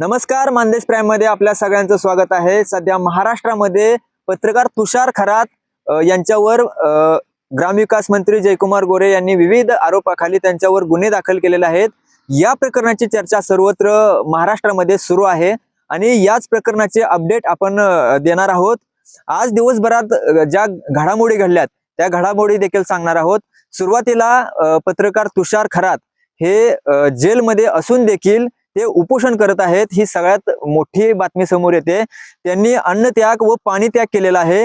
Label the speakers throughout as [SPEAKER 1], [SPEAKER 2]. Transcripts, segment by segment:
[SPEAKER 1] नमस्कार मानदेश प्राईममध्ये आपल्या सगळ्यांचं स्वागत आहे. सध्या महाराष्ट्रामध्ये पत्रकार तुषार खरात यांच्यावर अ, ग्रामविकास मंत्री जयकुमार गोरे यांनी विविध आरोपाखाली त्यांच्यावर गुन्हे दाखल केलेले आहेत. या प्रकरणाची चर्चा सर्वत्र महाराष्ट्रामध्ये सुरू आहे आणि याच प्रकरणाचे अपडेट आपण देणार आहोत. आज दिवसभरात ज्या घडामोडी घडल्यात त्या घडामोडी देखील सांगणार आहोत. सुरुवातीला पत्रकार तुषार खरात हे जेलमध्ये असून देखील ते उपोषण करत आहेत. ही सगळ्यात मोठी बातमी समोर येते. त्यांनी अन्नत्याग व पाणी त्याग केलेला आहे.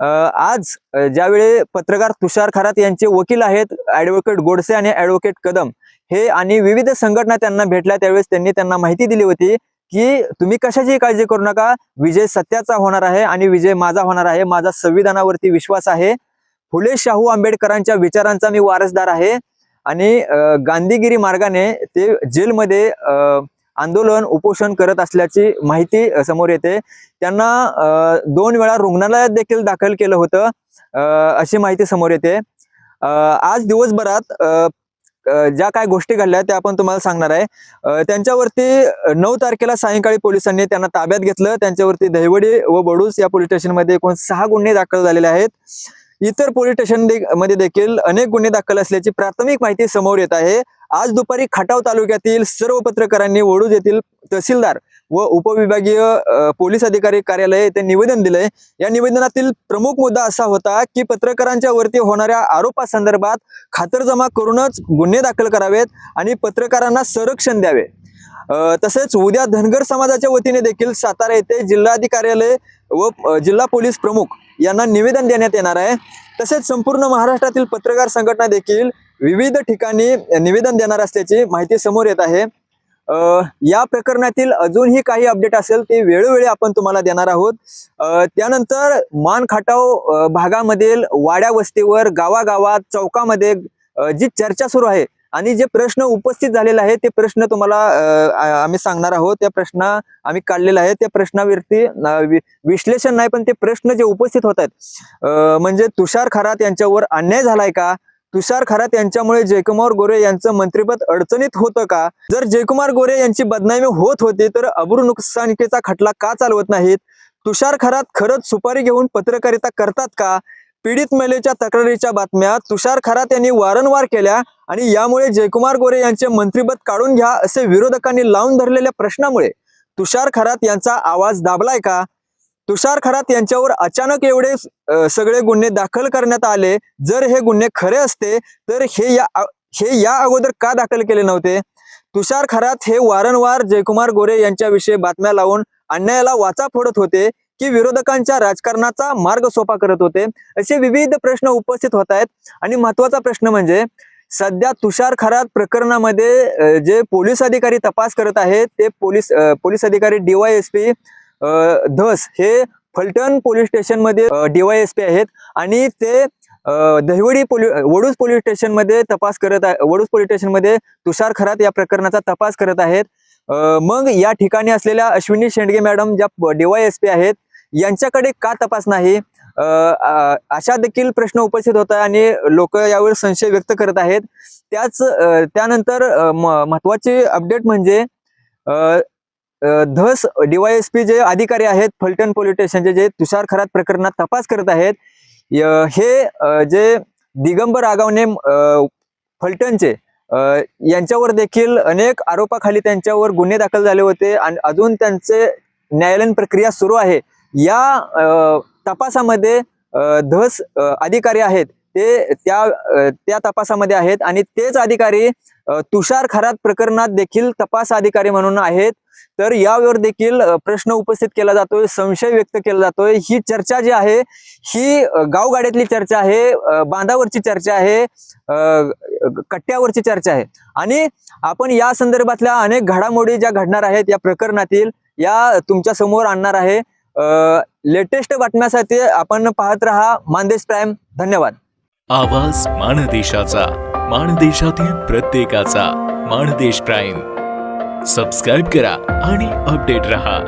[SPEAKER 1] आज ज्यावेळी पत्रकार तुषार खरात यांचे वकील आहेत ऍडव्होकेट गोडसे आणि ऍडव्होकेट कदम हे आणि विविध संघटना त्यांना भेटल्या त्यावेळेस त्यांनी त्यांना माहिती दिली होती की तुम्ही कशाची काळजी करू नका. विजय सत्याचा होणार आहे आणि विजय माझा होणार आहे. माझा संविधानावरती विश्वास आहे. फुले शाहू आंबेडकरांच्या विचारांचा मी वारसदार आहे. आणि गांधीगिरी मार्गाने ते जेलमध्ये अ, आंदोलन उपोषण करत असल्याची माहिती समोर येते. त्यांना अ, दोन वेळा रुग्णालयात देखील दाखल केलं होतं अशी माहिती समोर येते. अ, आज दिवसभरात अ, ज्या काय गोष्टी घडल्या त्या आपण तुम्हाला सांगणार आहे. त्यांच्यावरती नऊ तारखेला सायंकाळी पोलिसांनी त्यांना ताब्यात घेतलं. त्यांच्यावरती दहिवडी व बडूस या पोलीस स्टेशनमध्ये एकूण सहा गुन्हे दाखल झालेले आहेत. इतर पोलीस स्टेशन दे- मध्ये देखील अनेक गुन्हे दाखल असल्याची प्राथमिक माहिती समोर येत आहे. आज दुपारी खटाव तालुक्यातील सर्व पत्रकारांनी वडूज येथील तहसीलदार व उपविभागीय पोलीस अधिकारी कार्यालय येथे निवेदन दिलंय. या निवेदनातील प्रमुख मुद्दा असा होता की पत्रकारांच्या वरती होणाऱ्या आरोपासंदर्भात खातरजमा करूनच गुन्हे दाखल करावेत आणि पत्रकारांना संरक्षण द्यावे. तसेच उद्या धनगर समाजाच्या वतीने देखील सातारा येथे जिल्हाधिकार्यालय व जिल्हा पोलीस प्रमुख यांना निवेदन देण्यात येणार आहे. तसेच संपूर्ण महाराष्ट्रातील पत्रकार संघटना देखील विविध ठिकाणी निवेदन देणार असल्याची माहिती समोर येत आहे. या प्रकरणातील अजूनही काही अपडेट असेल ते वेळोवेळी आपण तुम्हाला देणार आहोत. अ, त्यानंतर मान खाटाव भागामधील वाड्या वस्तीवर गावागावात चौकामध्ये जी चर्चा सुरू आहे आणि जे प्रश्न उपस्थित झालेले आहेत ते प्रश्न तुम्हाला आम्ही सांगणार आहोत. त्या प्रश्न आम्ही काढलेला आहे त्या प्रश्नावरती विश्लेषण नाही पण ते प्रश्न जे उपस्थित होत आहेत म्हणजे तुषार खरात यांच्यावर अन्याय झालाय का? तुषार खरात यांच्यामुळे जयकुमार गोरे यांचं मंत्रिपद अडचणीत होतं का? जर जयकुमार गोरे यांची बदनामी होत होती तर अब्रू नुकसानिकेचा खटला का चालवत नाहीत? तुषार खरात खरंच सुपारी घेऊन पत्रकारिता करतात का? पीडित महिलेच्या तक्रारीच्या बातम्या तुषार खरात यांनी वारंवार केल्या आणि यामुळे जयकुमार गोरे यांचे मंत्रीपद काढून घ्या असे विरोधकांनी लावून धरलेल्या प्रश्नामुळे तुषार खरात यांचा आवाज दाबलाय का? तुषार खरात यांच्यावर अचानक एवढे सगळे गुन्हे दाखल करण्यात आले. जर हे गुन्हे खरे असते तर हे या हे या अगोदर का दाखल केले नव्हते? तुषार खरात हे वारंवार जयकुमार गोरे यांच्याविषयी बातम्या लावून अन्यायाला वाचा फोडत होते. की विरोधकांच्या राजकारणाचा मार्ग सोपा करत होते. असे विविध प्रश्न उपस्थित होत आहेत. आणि महत्त्वाचा प्रश्न म्हणजे सध्या तुषार खरात प्रकरणामध्ये जे पोलीस अधिकारी तपास करत आहेत ते पोलीस पोलीस अधिकारी डीवायएसपी धस हे फलटण पोलीस स्टेशनमध्ये डीवायएसपी आहेत. आणि ते दहिवडी पोलीस वडूज पोलीस स्टेशनमध्ये तपास करत आहे वडूज पोलीस स्टेशनमध्ये तुषार खरात या प्रकरणाचा तपास करत आहेत. मग या ठिकाणी असलेल्या अश्विनी शेंडगे मॅडम ज्या डीवायएसपी आहेत यांच्याकडे का तपास नाही? अशा देखील प्रश्न उपस्थित होत आहे आणि लोक यावर संशय व्यक्त करत आहेत. त्याच त्यानंतर महत्वाची म- अपडेट म्हणजे धस डीवायएसपी जे अधिकारी आहेत फलटण पोलीस स्टेशनचे जे तुषार खरात प्रकरणात तपास करत आहेत हे जे दिगंबर आगावने फलटणचे यांच्यावर देखील अनेक आरोपाखाली त्यांच्यावर गुन्हे दाखल झाले होते आणि अजून त्यांचे न्यायालयीन प्रक्रिया सुरू आहे. या तपासामध्ये धस अधिकारी आहेत. ते त्या त्या तपासामध्ये आहेत आणि तेच अधिकारी तुषार खरात प्रकरणात देखील तपास अधिकारी म्हणून आहेत. तर यावर देखील प्रश्न उपस्थित केला जातोय संशय व्यक्त केला जातोय. ही चर्चा जी आहे ही गावगाड्यातली चर्चा आहे बांधावरची चर्चा आहे कट्ट्यावरची चर्चा आहे. आणि आपण या संदर्भातल्या अनेक घडामोडी ज्या घडणार आहेत या प्रकरणातील या तुमच्यासमोर आणणार आहे. लेटेस्ट बातम्यासाठी आपण पाहत राहा मानदेश प्राईम. धन्यवाद.
[SPEAKER 2] आवाज माणदेशाचा माणदेशातील प्रत्येकाचा माणदेश प्राईम. सबस्क्राईब करा आणि अपडेट रहा.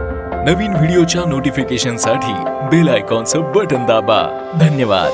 [SPEAKER 2] नवीन व्हिडिओच्या नोटिफिकेशनसाठी बेल आयकॉनचं बटन दाबा. धन्यवाद.